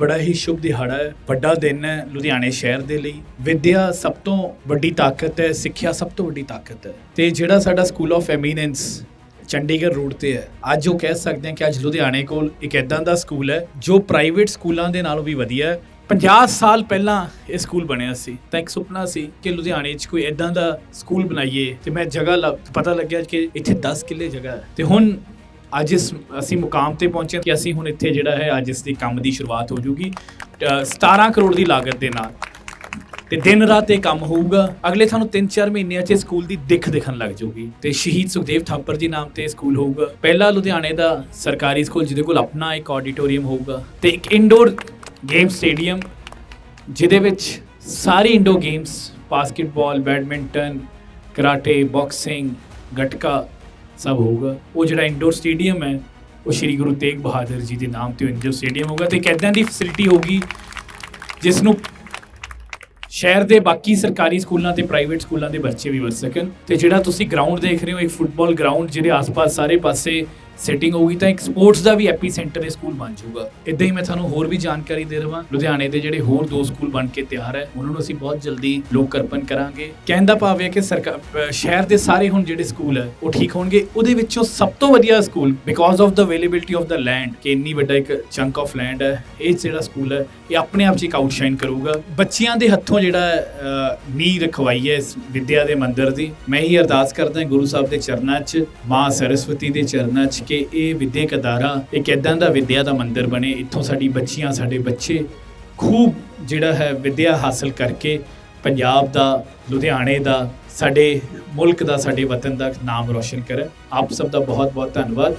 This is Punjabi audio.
ਬੜਾ ਹੀ ਸ਼ੁਭ ਦਿਹਾੜਾ ਹੈ। ਵੱਡਾ ਦਿਨ ਹੈ ਲੁਧਿਆਣੇ ਸ਼ਹਿਰ ਦੇ ਲਈ। ਵਿਦਿਆ ਸਭ ਤੋਂ ਵੱਡੀ ਤਾਕਤ ਹੈ, ਸਿੱਖਿਆ ਸਭ ਤੋਂ ਵੱਡੀ ਤਾਕਤ ਹੈ। ਤੇ ਜਿਹੜਾ ਸਾਡਾ school of eminence Chandigarh road ਤੇ ਹੈ, ਅੱਜ ਉਹ ਕਹਿ ਸਕਦੇ ਹਾਂ ਕਿ ਅੱਜ ਲੁਧਿਆਣੇ ਕੋਲ ਇੱਕ ਐਦਾਂ ਦਾ ਸਕੂਲ ਹੈ, ਜੋ ਪ੍ਰਾਈਵੇਟ ਸਕੂਲਾਂ ਦੇ ਨਾਲੋਂ ਵੀ ਵਧੀਆ ਹੈ। 50 ਸਾਲ ਪਹਿਲਾਂ ਇਹ ਸਕੂਲ ਬਣਿਆ ਸੀ। ਤਾਂ ਇੱਕ ਸੁਪਨਾ ਸੀ ਕਿ ਲੁਧਿਆਣੇ 'ਚ ਕੋਈ ਐਦਾਂ ਦਾ ਸਕੂਲ ਬਣਾਈਏ। ਤੇ ਮੈਂ ਜਗ੍ਹਾ ਲੱਭ- ਪਤਾ ਲੱਗਿਆ ਕਿ ਇੱਥੇ 10 ਕਿੱਲੇ ਜਗ੍ਹਾ ਹੈ। ਤੇ ਹੁਣ ਅੱਜ ਇਸ ਅਸੀਂ ਮੁਕਾਮ ਤੇ ਪਹੁੰਚੇ ਕਿ ਅਸੀਂ ਹੁਣ ਇੱਥੇ ਜਿਹੜਾ ਹੈ ਅੱਜ ਇਸ ਦੀ ਕੰਮ ਦੀ ਸ਼ੁਰੂਆਤ ਹੋ ਜੂਗੀ। 17 ਕਰੋੜ ਦੀ ਲਾਗਤ ਦੇ ਨਾਲ। ਤੇ ਦਿਨ ਰਾਤ ਇਹ ਕੰਮ ਹੋਊਗਾ। ਅਗਲੇ ਤੁਹਾਨੂੰ 3-4 ਮਹੀਨਿਆਂ 'ਚ ਇਹ ਸਕੂਲ ਦੀ ਦਿੱਖ ਦਿਖਣ ਲੱਗ ਜਾਊਗੀ ਤੇ ਸ਼ਹੀਦ ਸੁਖਦੇਵ ਥਾਪਰ ਜੀ ਨਾਮ ਤੇ ਸਕੂਲ ਹੋਊਗਾ। ਪਹਿਲਾ ਲੁਧਿਆਣੇ ਦਾ ਸਰਕਾਰੀ ਸਕੂਲ, ਜਿਹਦੇ ਕੋਲ ਆਪਣਾ ਇੱਕ ਆਡੀਟੋਰੀਅਮ ਹੋਊਗਾ ਤੇ ਇੱਕ ਇਨਡੋਰ ਗੇਮ ਸਟੇਡੀਅਮ ਜਿਹਦੇ ਵਿੱਚ ਸਾਰੀ indoor games basketball badminton karate boxing gatka ਸਭ ਹੋਊਗਾ। ਉਹ ਜਿਹੜਾ ਇੰਡੋਰ ਸਟੇਡੀਅਮ ਹੈ, ਉਹ ਸ਼੍ਰੀ ਗੁਰੂ ਤੇਗ ਬਹਾਦਰ ਜੀ ਦੇ ਨਾਮ ਤੇ ਉਹ ਇੰਡੋਰ ਸਟੇਡੀਅਮ ਹੋਊਗਾ ਤੇ ਇੱਕ ਏਦਾਂ ਦੀ ਫੈਸਿਲਿਟੀ ਹੋਊਗੀ ਜਿਸ ਨੂੰ ਸ਼ਹਿਰ ਦੇ ਬਾਕੀ ਸਰਕਾਰੀ ਸਕੂਲਾਂ ਤੇ ਪ੍ਰਾਈਵੇਟ ਸਕੂਲਾਂ ਦੇ ਬੱਚੇ ਵੀ ਵਰਤ ਸਕਣ ਤੇ ਜਿਹੜਾ ਤੁਸੀਂ ਗਰਾਊਂਡ ਦੇਖ ਰਹੇ ਹੋ ਇੱਕ ਫੁੱਟਬਾਲ ਗਰਾਊਂਡ ਜਿਹਦੇ ਆਸ-ਪਾਸ ਸਾਰੇ ਪਾਸੇ ਸੈਟਿੰਗ ਹੋਊਗੀ ਤਾਂ ਇੱਕ ਸਪੋਰਟਸ ਦਾ ਵੀ ਐਪੀ ਸੈਂਟਰ ਇਹ ਸਕੂਲ ਬਣ ਜਾਊਗਾ। ਇਦਾਂ ਹੀ ਮੈਂ ਤੁਹਾਨੂੰ ਹੋਰ ਵੀ ਜਾਣਕਾਰੀ ਦੇ ਰਵਾਂ ਲੁਧਿਆਣੇ ਦੇ ਜਿਹੜੇ ਹੋਰ ਦੋ ਸਕੂਲ ਬਣ ਕੇ ਤਿਆਰ ਹੈ ਉਹਨਾਂ ਨੂੰ ਅਸੀਂ ਬਹੁਤ ਜਲਦੀ ਲੋਕ ਅਰਪਣ ਕਰਾਂਗੇ। ਕਹਿਣ ਦਾ ਭਾਵ ਹੈ ਕਿ ਸਰਕਾਰ ਸ਼ਹਿਰ ਦੇ ਸਾਰੇ ਹੁਣ ਜਿਹੜੇ ਸਕੂਲ ਹੈ ਉਹ ਠੀਕ ਹੋਣਗੇ। ਉਹਦੇ ਵਿੱਚੋਂ ਸਭ ਤੋਂ ਵਧੀਆ school because of the availability of the land ਕਿ ਇੰਨੀ ਵੱਡਾ ਇੱਕ ਚੰਕ ਆਫ ਲੈਂਡ ਹੈ ਇਹ ਜਿਹੜਾ ਸਕੂਲ ਹੈ ਇਹ ਆਪਣੇ ਆਪ 'ਚ ਇੱਕ ਆਊਟਸ਼ਾਈਨ ਕਰੂਗਾ। ਬੱਚਿਆਂ ਦੇ ਹੱਥੋਂ ਜਿਹੜਾ ਅਹ, ਨੀਂਹ ਰਖਵਾਈ ਹੈ ਇਸ ਵਿਦਿਆ ਦੇ ਮੰਦਰ ਦੀ ਮੈਂ ਹੀ ਅਰਦਾਸ ਕਰਦਾ ਗੁਰੂ ਸਾਹਿਬ ਦੇ ਚਰਨਾਂ 'ਚ ਮਾਂ ਸਰਸਵਤੀ ਦੇ ਚਰਨਾਂ 'ਚ ਕਿ ਇਹ ਵਿਦਿਅਕ ਅਦਾਰਾ ਇੱਕ ਇਦਾਂ ਦਾ ਵਿਦਿਆ ਦਾ ਮੰਦਿਰ ਬਣੇ, ਇੱਥੋਂ ਸਾਡੀ ਬੱਚੀਆਂ, ਸਾਡੇ ਬੱਚੇ ਖੂਬ ਜਿਹੜਾ ਹੈ ਵਿਦਿਆ ਹਾਸਲ ਕਰਕੇ ਪੰਜਾਬ ਦਾ, ਲੁਧਿਆਣੇ ਦਾ, ਸਾਡੇ ਮੁਲਕ ਦਾ, ਸਾਡੇ ਵਤਨ ਦਾ ਨਾਮ ਰੋਸ਼ਨ ਕਰਨ। ਆਪ ਸਭ ਦਾ ਬਹੁਤ ਬਹੁਤ ਧੰਨਵਾਦ।